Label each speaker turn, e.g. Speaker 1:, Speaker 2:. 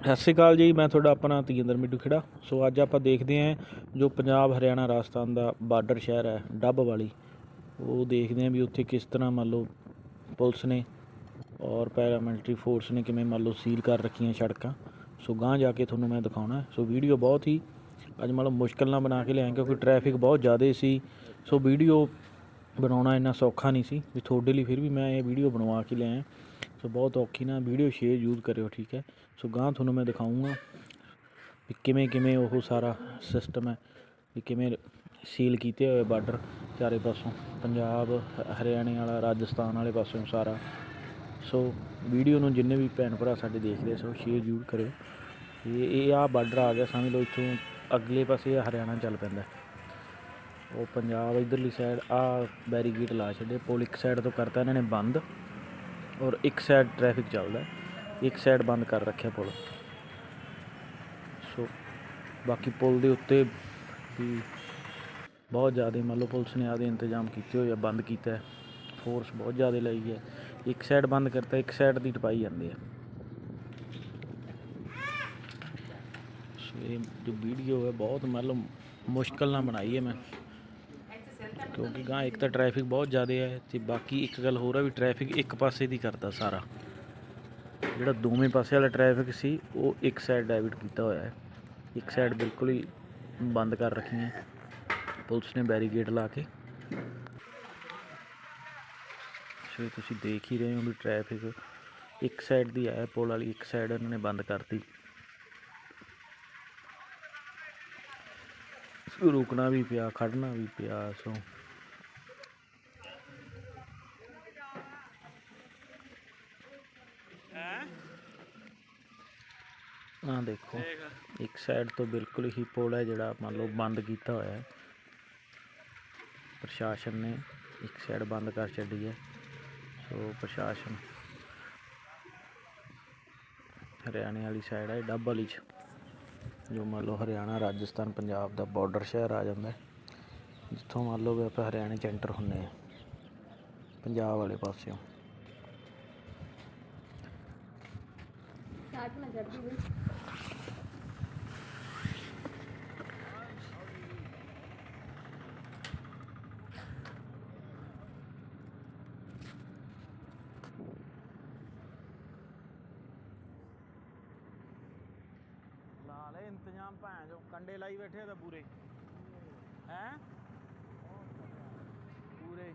Speaker 1: ਸਤਿ ਸ਼੍ਰੀ ਅਕਾਲ ਜੀ, ਮੈਂ ਤੁਹਾਡਾ ਆਪਣਾ ਤੇਜਿੰਦਰ ਮਿੱਡੂ ਖੇੜਾ। ਸੋ ਅੱਜ ਆਪਾਂ ਦੇਖਦੇ ਹਾਂ ਜੋ ਪੰਜਾਬ ਹਰਿਆਣਾ ਰਾਜਸਥਾਨ ਦਾ ਬਾਰਡਰ ਸ਼ਹਿਰ ਹੈ, ਡੱਬ ਵਾਲੀ। ਉਹ ਦੇਖਦੇ ਹਾਂ ਵੀ ਉੱਥੇ ਕਿਸ ਤਰ੍ਹਾਂ ਮੰਨ ਲਓ ਪੁਲਿਸ ਨੇ ਔਰ ਪੈਰਾਮਿਲਟਰੀ ਫੋਰਸ ਨੇ ਕਿਵੇਂ ਮੰਨ ਲਓ ਸੀਲ ਕਰ ਰੱਖੀਆਂ ਸੜਕਾਂ। ਸੋ ਗਾਂਹ ਜਾ ਕੇ ਤੁਹਾਨੂੰ ਮੈਂ ਦਿਖਾਉਣਾ ਸੋ ਵੀਡੀਓ ਬਹੁਤ ਹੀ, ਅੱਜ ਮੰਨ ਲਓ ਮੁਸ਼ਕਲ ਨਾਲ ਬਣਾ ਕੇ ਲਿਆਏ ਕਿਉਂਕਿ ਟ੍ਰੈਫਿਕ ਬਹੁਤ ਜ਼ਿਆਦਾ ਸੀ। ਸੋ ਵੀਡੀਓ ਬਣਾਉਣਾ ਇੰਨਾ ਸੌਖਾ ਨਹੀਂ ਸੀ ਵੀ ਤੁਹਾਡੇ ਲਈ ਫਿਰ ਵੀ ਮੈਂ ਇਹ ਵੀਡੀਓ ਬਣਵਾ ਕੇ ਲਿਆਇਆ। ਸੋ ਬਹੁਤ ਔਖੀ ਨਾ ਵੀਡੀਓ ਸ਼ੇਅਰ ਯੂਜ਼ ਕਰਿਓ, ਠੀਕ ਹੈ? ਸੋ ਗਾਂ ਤੁਹਾਨੂੰ ਮੈਂ ਦਿਖਾਉਂਗਾ ਵੀ ਕਿਵੇਂ ਕਿਵੇਂ ਉਹ ਸਾਰਾ ਸਿਸਟਮ ਹੈ, ਵੀ ਕਿਵੇਂ ਸੀਲ ਕੀਤੇ ਹੋਏ ਬਾਰਡਰ ਚਾਰੇ ਪਾਸੋਂ, ਪੰਜਾਬ, ਹਰਿਆਣੇ ਵਾਲਾ, ਰਾਜਸਥਾਨ ਵਾਲੇ ਪਾਸੋਂ ਸਾਰਾ। ਸੋ ਵੀਡੀਓ ਨੂੰ ਜਿੰਨੇ ਵੀ ਭੈਣ ਭਰਾ ਸਾਡੇ ਦੇਖਦੇ ਸੋ ਸ਼ੇਅਰ ਜ਼ਰੂਰ ਕਰਿਓ। ਇਹ ਇਹ ਆ ਬਾਰਡਰ ਆ ਗਿਆ, ਸਮਝ ਲਓ ਇੱਥੋਂ ਅਗਲੇ ਪਾਸੇ ਹਰਿਆਣਾ ਚੱਲ ਪੈਂਦਾ। ਉਹ ਪੰਜਾਬ ਇਧਰਲੀ ਸਾਈਡ ਆ ਬੈਰੀਗੇਟ ਲਾ ਛੱਡੇ, ਪੁਲ ਇੱਕ ਸਾਈਡ ਤੋਂ ਕਰਤਾ ਇਹਨਾਂ ਨੇ ਬੰਦ ਔਰ ਇੱਕ ਸਾਈਡ ਟ੍ਰੈਫਿਕ ਚੱਲਦਾ, ਇੱਕ ਸਾਈਡ ਬੰਦ ਕਰ ਰੱਖਿਆ ਪੁਲ। ਸੋ ਬਾਕੀ ਪੁਲ ਦੇ ਉੱਤੇ ਵੀ ਬਹੁਤ ਜ਼ਿਆਦਾ, ਮੰਨ ਲਓ ਪੁਲਿਸ ਨੇ ਆਦੇ ਇੰਤਜ਼ਾਮ ਕੀਤੇ ਹੋਏ ਆ, ਬੰਦ ਕੀਤਾ ਹੈ ਫੋਰਸ ਬਹੁਤ ਜ਼ਿਆਦਾ ਲਾਈ ਹੈ। ਇੱਕ ਸਾਈਡ ਬੰਦ ਕਰਤਾ, ਇੱਕ ਸਾਈਡ ਦੀ ਟਪਾਈ ਜਾਂਦੇ ਆ ਸੋ ਇਹ ਜੋ ਵੀਡੀਓ ਹੈ, ਬਹੁਤ ਮਤਲਬ ਮੁਸ਼ਕਲ ਨਾਲ ਬਣਾਈ ਹੈ ਮੈਂ। ਕਿਉਂਕਿ ਗਾਂ ਇੱਕ ਤਾਂ ਟ੍ਰੈਫਿਕ ਬਹੁਤ ਜ਼ਿਆਦਾ ਹੈ ਤੇ ਬਾਕੀ ਇੱਕ ਗੱਲ ਹੋਰ ਹੈ ਵੀ ਟ੍ਰੈਫਿਕ ਇੱਕ ਪਾਸੇ ਦੀ ਕਰਦਾ ਸਾਰਾ। ਜਿਹੜਾ ਦੋਵੇਂ ਪਾਸੇ ਵਾਲਾ ਟ੍ਰੈਫਿਕ ਸੀ, ਉਹ ਇੱਕ ਸਾਈਡ ਡਾਇਵਰਟ ਕੀਤਾ ਹੋਇਆ ਹੈ। ਇੱਕ ਸਾਈਡ ਬਿਲਕੁਲ ਹੀ ਬੰਦ ਕਰ ਰੱਖੀ ਹੈ। ਪੁਲਿਸ ਨੇ ਬੈਰੀਗੇਡ ਲਾ ਕੇ। ਸੋ ਤੁਸੀਂ ਦੇਖ ਹੀ ਰਹੇ ਹੋ ਵੀ ਟ੍ਰੈਫਿਕ ਇੱਕ ਸਾਈਡ ਦੀ ਹੈ ਪੁਲ ਵਾਲੀ ਇੱਕ ਸਾਈਡ ਇਹਨਾਂ ਨੇ ਬੰਦ ਕਰਤੀ। ਰੁਕਣਾ ਵੀ ਪਿਆ ਖੜਨਾ ਵੀ ਪਿਆ ਸੋ ਆਹ ਦੇਖੋ, ਇੱਕ ਸਾਈਡ ਤੋਂ ਬਿਲਕੁਲ ਹੀ ਪੁਲ ਹੈ ਜਿਹੜਾ ਮੰਨ ਲਓ ਬੰਦ ਕੀਤਾ ਹੋਇਆ ਹੈ। ਪ੍ਰਸ਼ਾਸਨ ਨੇ ਇੱਕ ਸਾਈਡ ਬੰਦ ਕਰ ਛੱਡੀ ਹੈ। ਸੋ ਪ੍ਰਸ਼ਾਸਨ, ਹਰਿਆਣੇ ਵਾਲੀ ਸਾਈਡ ਹੈ ਡੱਬ ਵਾਲੀ ਚ। ਜੋ ਮੰਨ ਲਓ ਹਰਿਆਣਾ, ਰਾਜਸਥਾਨ, ਪੰਜਾਬ ਦਾ ਬਾਰਡਰ ਸ਼ਹਿਰ ਆ ਜਾਂਦਾ ਜਿੱਥੋਂ ਮੰਨ ਲਓ ਵੀ ਆਪਾਂ ਹਰਿਆਣੇ ਚ ਐਂਟਰ ਹੁੰਨੇ ਆ, ਪੰਜਾਬ ਵਾਲੇ ਪਾਸਿਓਂ। ਸਟਾਰਟ ਇੰਤਜ਼ਾਮ ਭੈਣ ਜੋ ਕੰਡੇ ਲਾਈ ਬੈਠੇ ਤਾਂ ਪੂਰੇ। ਹੈ? ਪੂਰੇ।